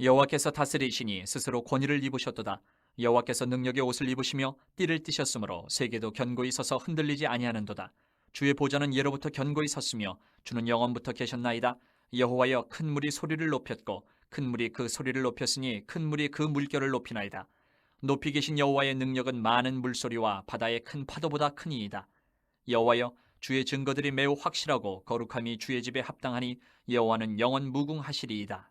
여호와께서 다스리시니 스스로 권위를 입으셨도다. 여호와께서 능력의 옷을 입으시며 띠를 띠셨으므로 세계도 견고히 서서 흔들리지 아니하는도다. 주의 보좌는 예로부터 견고히 섰으며 주는 영원부터 계셨나이다. 여호와여 큰 물이 소리를 높였고 큰 물이 그 소리를 높였으니 큰 물이 그 물결을 높이나이다. 높이 계신 여호와의 능력은 많은 물소리와 바다의 큰 파도보다 크니이다. 여호와여 주의 증거들이 매우 확실하고 거룩함이 주의 집에 합당하니 여호와는 영원 무궁하시리이다.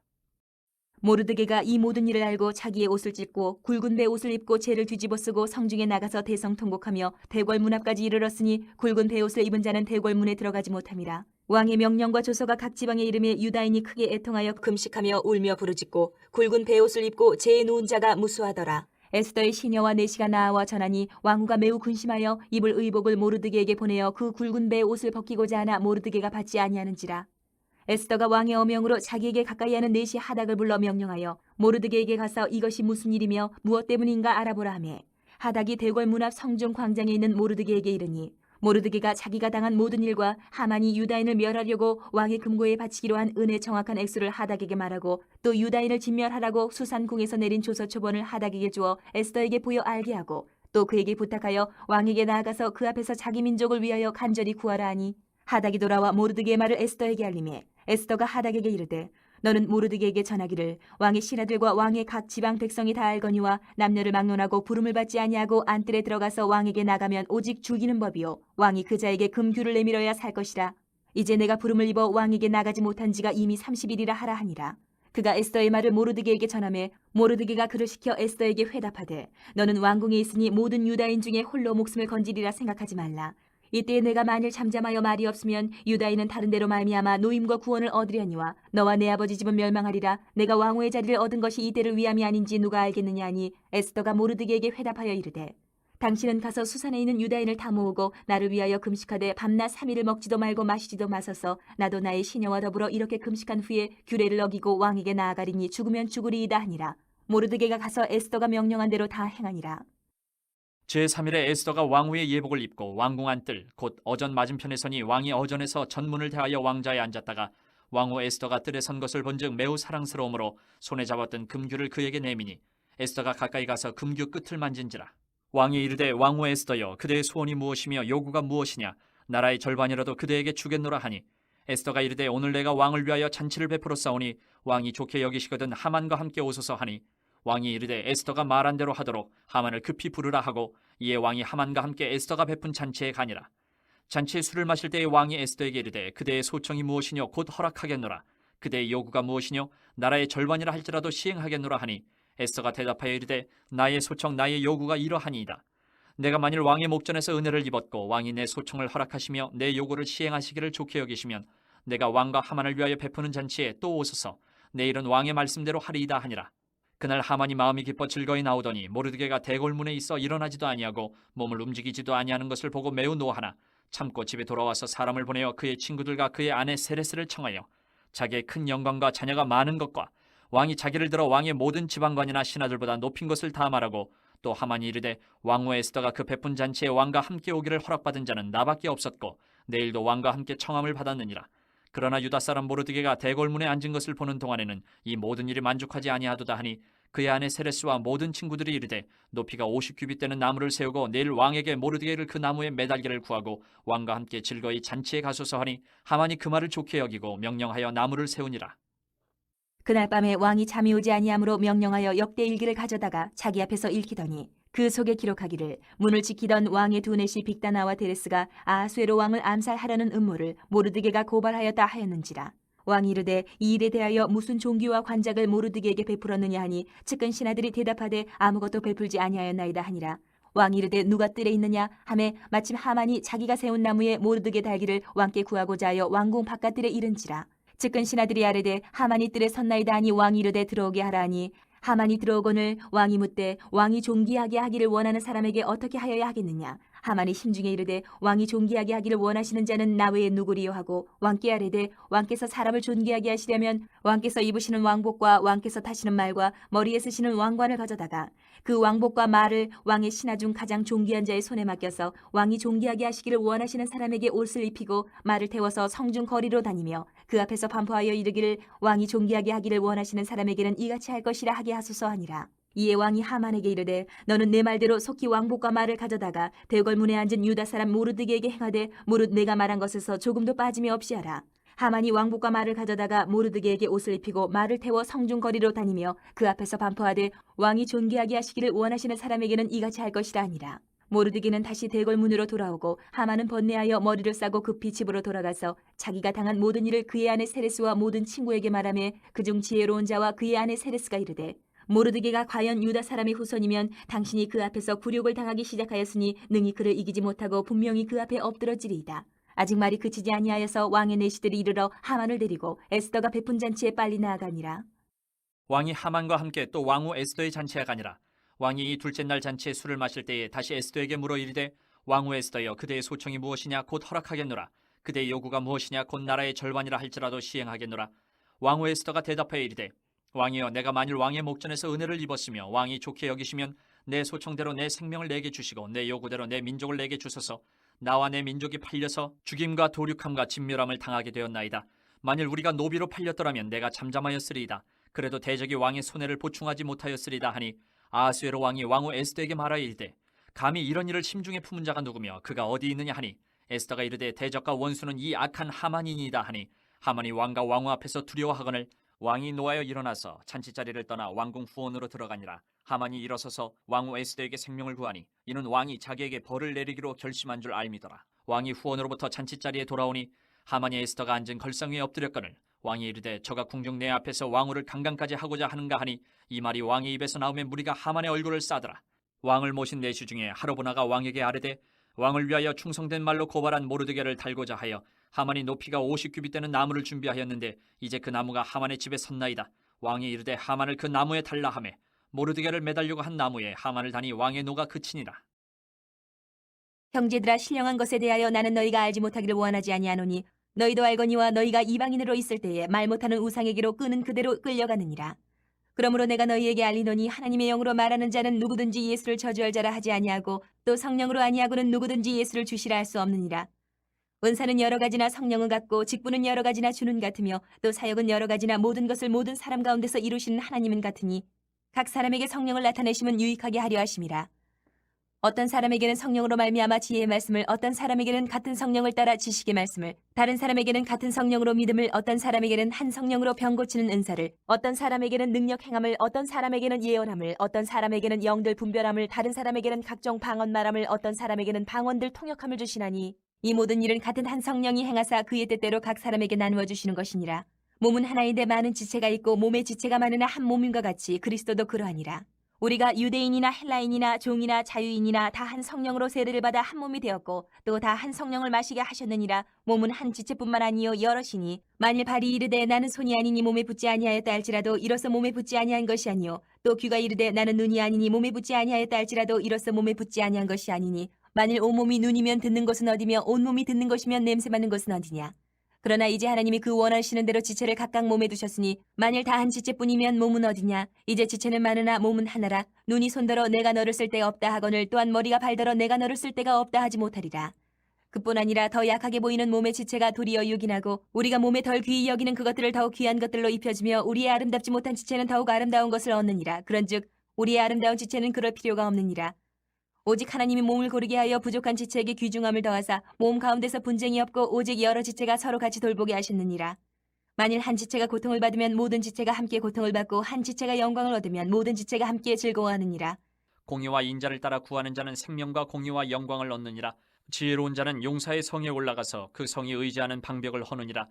모르드게가 이 모든 일을 알고 자기의 옷을 찢고 굵은 배 옷을 입고 죄를 뒤집어 쓰고 성중에 나가서 대성통곡하며 대궐 문 앞까지 이르렀으니 굵은 배 옷을 입은 자는 대궐 문에 들어가지 못함이라. 왕의 명령과 조서가 각 지방에 이름에 유다인이 크게 애통하여 금식하며 울며 부르짖고 굵은 배 옷을 입고 죄에 누운 자가 무수하더라. 에스더의 시녀와 내시가 나와 전하니 왕후가 매우 근심하여 입을 의복을 모르드게에게 보내어 그 굵은 배 옷을 벗기고자 하나 모르드게가 받지 아니하는지라 에스더가 왕의 어명으로 자기에게 가까이 하는 넷이 하닥을 불러 명령하여 모르드게에게 가서 이것이 무슨 일이며 무엇 때문인가 알아보라 하매 하닥이 대궐 문 앞 성중 광장에 있는 모르드게에게 이르니 모르드게가 자기가 당한 모든 일과 하만이 유다인을 멸하려고 왕의 금고에 바치기로 한 은의 정확한 액수를 하닥에게 말하고 또 유다인을 진멸하라고 수산궁에서 내린 조서 초본을 하닥에게 주어 에스더에게 보여 알게 하고 또 그에게 부탁하여 왕에게 나아가서 그 앞에서 자기 민족을 위하여 간절히 구하라 하니 하닥이 돌아와 모르드게의 말을 에스더에게 알림해 에스더가 하닥에게 이르되 너는 모르드게에게 전하기를 왕의 신하들과 왕의 각 지방 백성이 다 알거니와 남녀를 막론하고 부름을 받지 아니하고 안뜰에 들어가서 왕에게 나가면 오직 죽이는 법이요. 왕이 그 자에게 금규를 내밀어야 살 것이라. 이제 내가 부름을 입어 왕에게 나가지 못한 지가 이미 30일이라 하라 하니라. 그가 에스더의 말을 모르드게에게 전하매 모르드게가 그를 시켜 에스더에게 회답하되 너는 왕궁에 있으니 모든 유다인 중에 홀로 목숨을 건지리라 생각하지 말라 이때 내가 만일 잠잠하여 말이 없으면 유다인은 다른 데로 말미암아 노임과 구원을 얻으려니와 너와 내 아버지 집은 멸망하리라. 내가 왕후의 자리를 얻은 것이 이때를 위함이 아닌지 누가 알겠느냐 하니 에스더가 모르드게에게 회답하여 이르되 당신은 가서 수산에 있는 유다인을 다 모으고 나를 위하여 금식하되 밤낮 삼일을 먹지도 말고 마시지도 마소서. 나도 나의 시녀와 더불어 이렇게 금식한 후에 규례를 어기고 왕에게 나아가리니 죽으면 죽으리이다 하니라. 모르드게가 가서 에스더가 명령한 대로 다 행하니라 제3일에 에스더가 왕후의 예복을 입고 왕궁 안 뜰 곧 어전 맞은편에 서니 왕이 어전에서 전문을 대하여 왕자에 앉았다가 왕후 에스더가 뜰에 선 것을 본즉 매우 사랑스러움으로 손에 잡았던 금규를 그에게 내미니 에스더가 가까이 가서 금규 끝을 만진지라. 왕이 이르되 왕후 에스더여 그대의 소원이 무엇이며 요구가 무엇이냐? 나라의 절반이라도 그대에게 주겠노라 하니. 에스더가 이르되 오늘 내가 왕을 위하여 잔치를 베풀어 싸우니 왕이 좋게 여기시거든 하만과 함께 오소서 하니 왕이 이르되 에스더가 말한 대로 하도록 하만을 급히 부르라 하고 이에 왕이 하만과 함께 에스더가 베푼 잔치에 가니라. 잔치에 술을 마실 때에 왕이 에스더에게 이르되 그대의 소청이 무엇이뇨? 곧 허락하겠노라. 그대의 요구가 무엇이뇨? 나라의 절반이라 할지라도 시행하겠노라 하니 에스더가 대답하여 이르되 나의 소청 나의 요구가 이러하니이다. 내가 만일 왕의 목전에서 은혜를 입었고 왕이 내 소청을 허락하시며 내 요구를 시행하시기를 좋게 여기시면 내가 왕과 하만을 위하여 베푸는 잔치에 또 오소서. 내일은 왕의 말씀대로 하리이다 하니라 그날 하만이 마음이 기뻐 즐거이 나오더니 모르드게가 대궐문에 있어 일어나지도 아니하고 몸을 움직이지도 아니하는 것을 보고 매우 노하나 참고 집에 돌아와서 사람을 보내어 그의 친구들과 그의 아내 세레스를 청하여 자기의 큰 영광과 자녀가 많은 것과 왕이 자기를 들어 왕의 모든 지방관이나 신하들보다 높인 것을 다 말하고 또 하만이 이르되 왕후 에스더가 그 베푼 잔치에 왕과 함께 오기를 허락받은 자는 나밖에 없었고 내일도 왕과 함께 청함을 받았느니라 그러나 유다 사람 모르드게가 대궐문에 앉은 것을 보는 동안에는 이 모든 일이 만족하지 아니하도다 하니 그의 아내 세레스와 모든 친구들이 이르되 높이가 50규빗 되는 나무를 세우고 내일 왕에게 모르드게를 그 나무에 매달기를 구하고 왕과 함께 즐거이 잔치에 가소서 하니 하만이 그 말을 좋게 여기고 명령하여 나무를 세우니라. 그날 밤에 왕이 잠이 오지 아니하므로 명령하여 역대 일기를 가져다가 자기 앞에서 읽히더니 그 속에 기록하기를 문을 지키던 왕의 두 넷이 빅다나와 데레스가 아수에로 왕을 암살하려는 음모를 모르드게가 고발하였다 하였는지라 왕이 이르되 이 일에 대하여 무슨 종기와 관작을 모르드게에게 베풀었느냐 하니 측근 신하들이 대답하되 아무것도 베풀지 아니하였나이다 하니라. 왕이 이르되 누가 뜰에 있느냐? 하매 마침 하만이 자기가 세운 나무에 모르드게 달기를 왕께 구하고자 하여 왕궁 바깥들에 이른지라. 측근 신하들이 아뢰되 하만이 뜰에 섰나이다 하니 왕이 이르되 들어오게 하라 하니 하만이 들어오거늘 왕이 묻되 왕이 존귀하게 하기를 원하는 사람에게 어떻게 하여야 하겠느냐? 하만이 심중에 이르되 왕이 존귀하게 하기를 원하시는 자는 나 외에 누구리요? 하고 왕께 아뢰되 왕께서 사람을 존귀하게 하시려면 왕께서 입으시는 왕복과 왕께서 타시는 말과 머리에 쓰시는 왕관을 가져다가 그 왕복과 말을 왕의 신하 중 가장 존귀한 자의 손에 맡겨서 왕이 존귀하게 하시기를 원하시는 사람에게 옷을 입히고 말을 태워서 성중 거리로 다니며 그 앞에서 반포하여 이르기를 왕이 존귀하게 하기를 원하시는 사람에게는 이같이 할 것이라 하게 하소서 하니라. 이에 왕이 하만에게 이르되 너는 내 말대로 속히 왕복과 말을 가져다가 대궐문에 앉은 유다 사람 모르드게에게 행하되 무릇 내가 말한 것에서 조금도 빠짐이 없이 하라. 하만이 왕복과 말을 가져다가 모르드게에게 옷을 입히고 말을 태워 성중 거리로 다니며 그 앞에서 반포하되 왕이 존귀하게 하시기를 원하시는 사람에게는 이같이 할 것이라 하니라. 모르드게는 다시 대궐문으로 돌아오고 하만은 번뇌하여 머리를 싸고 급히 집으로 돌아가서 자기가 당한 모든 일을 그의 아내 세레스와 모든 친구에게 말하며 그중 지혜로운 자와 그의 아내 세레스가 이르되 모르드게가 과연 유다 사람의 후손이면 당신이 그 앞에서 굴욕을 당하기 시작하였으니 능히 그를 이기지 못하고 분명히 그 앞에 엎드러지리이다. 아직 말이 그치지 아니하여서 왕의 내시들이 이르러 하만을 데리고 에스더가 베푼 잔치에 빨리 나아가니라. 왕이 하만과 함께 또 왕후 에스더의 잔치에 가니라. 왕이 이 둘째 날 잔치에 술을 마실 때에 다시 에스더에게 물어 이르되 왕후 에스더여 그대의 소청이 무엇이냐 곧 허락하겠노라. 그대의 요구가 무엇이냐 곧 나라의 절반이라 할지라도 시행하겠노라. 왕후 에스더가 대답하여 이르되 왕이여 내가 만일 왕의 목전에서 은혜를 입었으며 왕이 좋게 여기시면 내 소청대로 내 생명을 내게 주시고 내 요구대로 내 민족을 내게 주소서 나와 내 민족이 팔려서 죽임과 도륙함과 진멸함을 당하게 되었나이다. 만일 우리가 노비로 팔렸더라면 내가 잠잠하였으리이다. 그래도 대적이 왕의 손해를 보충하지 못하였으리다 하니 아하수에로 왕이 왕후 에스더에게 말하여 이르되 감히 이런 일을 심중에 품은 자가 누구며 그가 어디 있느냐 하니? 에스더가 이르되 대적과 원수는 이 악한 하만이니이다 하니 하만이 왕과 왕후 앞에서 두려워하거늘 왕이 노하여 일어나서 잔치 자리를 떠나 왕궁 후원으로 들어가니라. 하만이 일어서서 왕후 에스더에게 생명을 구하니 이는 왕이 자기에게 벌을 내리기로 결심한 줄 알미더라. 왕이 후원으로부터 잔치 자리에 돌아오니 하만이 에스더가 앉은 걸상 위에 엎드렸거늘 왕이 이르되 저가 궁중 내 앞에서 왕후를 강간까지 하고자 하는가 하니 이 말이 왕의 입에서 나오면 무리가 하만의 얼굴을 싸더라. 왕을 모신 내시 중에 하로보나가 왕에게 아뢰되 왕을 위하여 충성된 말로 고발한 모르드게를 달고자 하여 하만이 높이가 50규빗 되는 나무를 준비하였는데 이제 그 나무가 하만의 집에 섰나이다. 왕이 이르되 하만을 그 나무에 달라 하매 모르드게를 매달려고 한 나무에 하만을 다니 왕의 노가 그치니라. 형제들아 신령한 것에 대하여 나는 너희가 알지 못하기를 원하지 아니하노니 너희도 알거니와 너희가 이방인으로 있을 때에 말 못하는 우상에게로 끄는 그대로 끌려가느니라. 그러므로 내가 너희에게 알리노니 하나님의 영으로 말하는 자는 누구든지 예수를 저주할 자라 하지 아니하고 또 성령으로 아니하고는 누구든지 예수를 주시라 할 수 없느니라. 은사는 여러 가지나 성령은 같고 직분은 여러 가지나 주는 같으며 또 사역은 여러 가지나 모든 것을 모든 사람 가운데서 이루시는 하나님은 같으니 각 사람에게 성령을 나타내심은 유익하게 하려 하심이라. 어떤 사람에게는 성령으로 말미암아 지혜의 말씀을 어떤 사람에게는 같은 성령을 따라 지식의 말씀을 다른 사람에게는 같은 성령으로 믿음을 어떤 사람에게는 한 성령으로 병 고치는 은사를 어떤 사람에게는 능력 행함을 어떤 사람에게는 예언함을 어떤 사람에게는 영들 분별함을 다른 사람에게는 각종 방언 말함을 어떤 사람에게는 방언들 통역함을 주시나니 이 모든 일은 같은 한 성령이 행하사 그의 뜻대로 각 사람에게 나누어 주시는 것이니라. 몸은 하나인데 많은 지체가 있고 몸의 지체가 많으나 한 몸인과 같이 그리스도도 그러하니라 우리가 유대인이나 헬라인이나 종이나 자유인이나 다 한 성령으로 세례를 받아 한 몸이 되었고 또 다 한 성령을 마시게 하셨느니라 몸은 한 지체뿐만 아니요 여럿이니 만일 발이 이르되 나는 손이 아니니 몸에 붙지 아니하였다 할지라도 이로써 몸에 붙지 아니한 것이 아니요 또 귀가 이르되 나는 눈이 아니니 몸에 붙지 아니하였다 할지라도 이로써 몸에 붙지 아니한 것이 아니니 만일 온몸이 눈이면 듣는 것은 어디며 온몸이 듣는 것이면 냄새 맡는 것은 어디냐 그러나 이제 하나님이 그 원하시는 대로 지체를 각각 몸에 두셨으니 만일 다 한 지체뿐이면 몸은 어디냐? 이제 지체는 많으나 몸은 하나라. 눈이 손더러 내가 너를 쓸 데가 없다 하거늘 또한 머리가 발더러 내가 너를 쓸 데가 없다 하지 못하리라. 그뿐 아니라 더 약하게 보이는 몸의 지체가 도리어 유긴하고 우리가 몸에 덜 귀히 여기는 그것들을 더욱 귀한 것들로 입혀주며 우리의 아름답지 못한 지체는 더욱 아름다운 것을 얻느니라. 그런즉 우리의 아름다운 지체는 그럴 필요가 없느니라 오직 하나님이 몸을 고르게 하여 부족한 지체에게 귀중함을 더하사 몸 가운데서 분쟁이 없고 오직 여러 지체가 서로 같이 돌보게 하셨느니라. 만일 한 지체가 고통을 받으면 모든 지체가 함께 고통을 받고 한 지체가 영광을 얻으면 모든 지체가 함께 즐거워하느니라. 공의와 인자를 따라 구하는 자는 생명과 공의와 영광을 얻느니라 지혜로운 자는 용사의 성에 올라가서 그 성이 의지하는 방벽을 허느니라